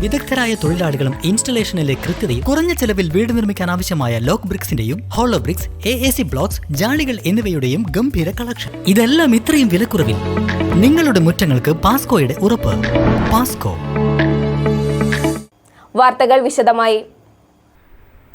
വിദഗ്ധരായ തൊഴിലാളികളും ഇൻസ്റ്റലേഷനിലെ കൃത്യതയും കുറഞ്ഞ ചെലവിൽ വീട് നിർമ്മിക്കാൻ ആവശ്യമായ lock ബ്രിക്സിന്റെയും hollow bricks A A C blocks ജാളികൾ എന്നിവയുടെയും ഗംഭീര കളക്ഷൻ ഇതെല്ലാം ഇത്രയും വിലക്കുറവിൽ നിങ്ങളുടെ മുറ്റങ്ങൾക്ക് പാസ്കോയുടെ ഉറപ്പ്. പാസ്കോ വാർത്തകൾ വിശദമായി.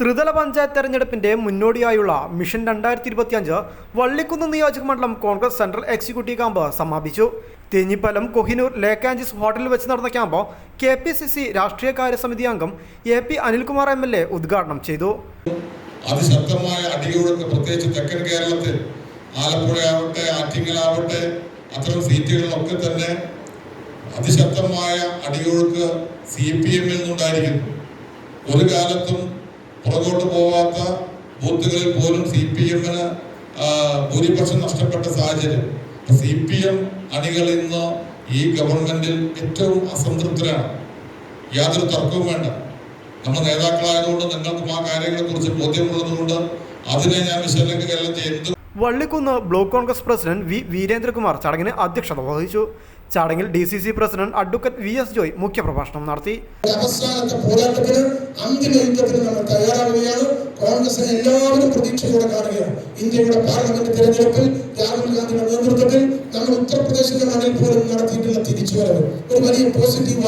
ത്രിതല പഞ്ചായത്ത് തെരഞ്ഞെടുപ്പിന്റെ മുന്നോടിയായുള്ള മിഷൻ രണ്ടായിരത്തി ഇരുപത്തിയഞ്ച് വള്ളിക്കുന്ന് നിയോജക മണ്ഡലം കോൺഗ്രസ് സെൻട്രൽ എക്സിക്യൂട്ടീവ് ക്യാമ്പ് സമാപിച്ചു. തേഞ്ഞിപ്പലം കൊഹിനൂർ ലേക്കാഞ്ചിസ് ഹോട്ടലിൽ വെച്ച് നടന്ന camp K P C C രാഷ്ട്രീയകാര്യ സമിതി അംഗം A P Anilkumar M L A ഉദ്ഘാടനം ചെയ്തു. അതിശക്തമായ അടിയോടൊക്കെ പ്രത്യേകിച്ച് തെക്കൻ കേരളത്തിൽ ആലപ്പുഴയാവട്ടെ ആറ്റിങ്ങലാവട്ടെ അത്തരം സീറ്റുകളിലൊക്കെ തന്നെ അതിശക്തമായ അടിയൊഴുക്ക് സി പി എമ്മിൽ നിന്നുണ്ടായിരിക്കുന്നു. ഒരു കാലത്തും പുറകോട്ട് പോവാത്ത ബൂത്തുകളിൽ പോലും സി പി എമ്മിന് ഭൂരിപക്ഷം നഷ്ടപ്പെട്ട സാഹചര്യം. സി പി എം അണികൾ ഇന്ന് ഈ ഗവൺമെന്റിൽ ഏറ്റവും അസംതൃപ്തരാണ്. യാതൊരു തർക്കവും വേണ്ട. നമ്മൾ നേതാക്കളായതുകൊണ്ട് നിങ്ങൾക്കും ആ കാര്യങ്ങളെ കുറിച്ച് ബോധ്യമുള്ളതുകൊണ്ട് അതിനെ ഞാൻ വിശകലനം ചെയ്യുന്നത് Vallikkunnu block Congress president V Veerendrakumar ചടങ്ങിന് അധ്യക്ഷത വഹിച്ചു. ചടങ്ങിൽ D C C president advocate V S Joy മുഖ്യപ്രഭാഷണം നടത്തി. ഇന്ത്യയുടെ പാർലമെന്റ് ഒരു വലിയ പോസിറ്റീവ്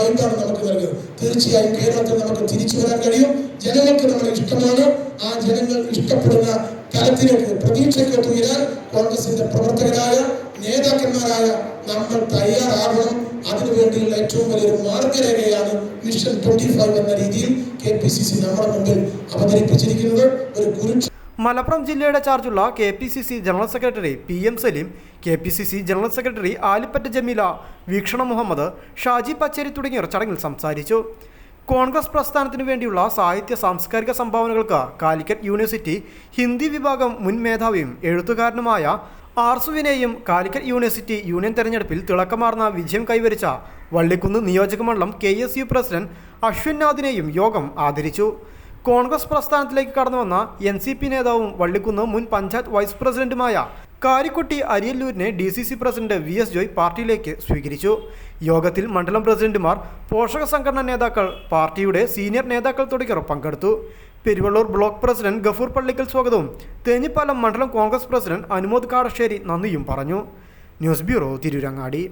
തീർച്ചയായും കേരളത്തിൽ നമുക്ക് തിരിച്ചു വരാൻ കഴിയും. ജനങ്ങൾക്ക് നമ്മൾ ഇഷ്ടമാണ്. ആ ജനങ്ങൾ ഇഷ്ടപ്പെടുന്ന തലത്തിലേക്ക് പ്രതീക്ഷയ്ക്ക് ഉയരാൻ കോൺഗ്രസിന്റെ പ്രവർത്തകരായ നേതാക്കന്മാരായ നമ്മൾ തയ്യാറാകണം അതിനുവേണ്ടിയുള്ള ഏറ്റവും വലിയൊരു മാർഗരേഖയാണ് മിഷൻ ട്വന്റി ഫൈവ് എന്ന രീതിയിൽ കെ പി സി സി നമ്മുടെ മുമ്പിൽ അവതരിപ്പിച്ചിരിക്കുന്നത്. ഒരു കുരുക്ഷ മലപ്പുറം ജില്ലയുടെ ചാർജുള്ള K P C C general secretary P M Saleem K P C C general secretary Alippatta Jameela Veekshana Muhammad Shaji Pacheri തുടങ്ങിയവർ ചടങ്ങിൽ സംസാരിച്ചു. കോൺഗ്രസ് പ്രസ്ഥാനത്തിനു വേണ്ടിയുള്ള സാഹിത്യ സാംസ്കാരിക സംഭാവനകൾക്ക് കാലിക്കറ്റ് യൂണിവേഴ്സിറ്റി ഹിന്ദി വിഭാഗം മുൻ മേധാവിയും എഴുത്തുകാരനുമായ ആർസുവിനെയും കാലിക്കറ്റ് യൂണിവേഴ്സിറ്റി യൂണിയൻ തെരഞ്ഞെടുപ്പിൽ തിളക്കമാർന്ന വിജയം കൈവരിച്ച വള്ളിക്കുന്ന് നിയോജകമണ്ഡലം കെ എസ് യു പ്രസിഡന്റ് അശ്വിൻനാഥിനെയും യോഗം ആദരിച്ചു. കോൺഗ്രസ് പ്രസ്ഥാനത്തിലേക്ക് കടന്നുവന്ന എൻ സി പി നേതാവും വള്ളിക്കുന്ന് മുൻ പഞ്ചായത്ത് വൈസ് പ്രസിഡന്റുമായ Karikutty അരിയല്ലൂരിനെ D C C president V S Joy പാർട്ടിയിലേക്ക് സ്വീകരിച്ചു. യോഗത്തിൽ മണ്ഡലം പ്രസിഡന്റുമാർ പോഷക സംഘടനാ നേതാക്കൾ പാർട്ടിയുടെ സീനിയർ നേതാക്കൾ തുടങ്ങിയവർ പങ്കെടുത്തു. പെരുവള്ളൂർ ബ്ലോക്ക് പ്രസിഡന്റ് ഗഫൂർ പള്ളിക്കൽ സ്വാഗതവും തേഞ്ഞിപ്പാലം മണ്ഡലം കോൺഗ്രസ് പ്രസിഡന്റ് അനുമോദ് കാടശ്ശേരി നന്ദിയും പറഞ്ഞു. News bureau Tirurangadi.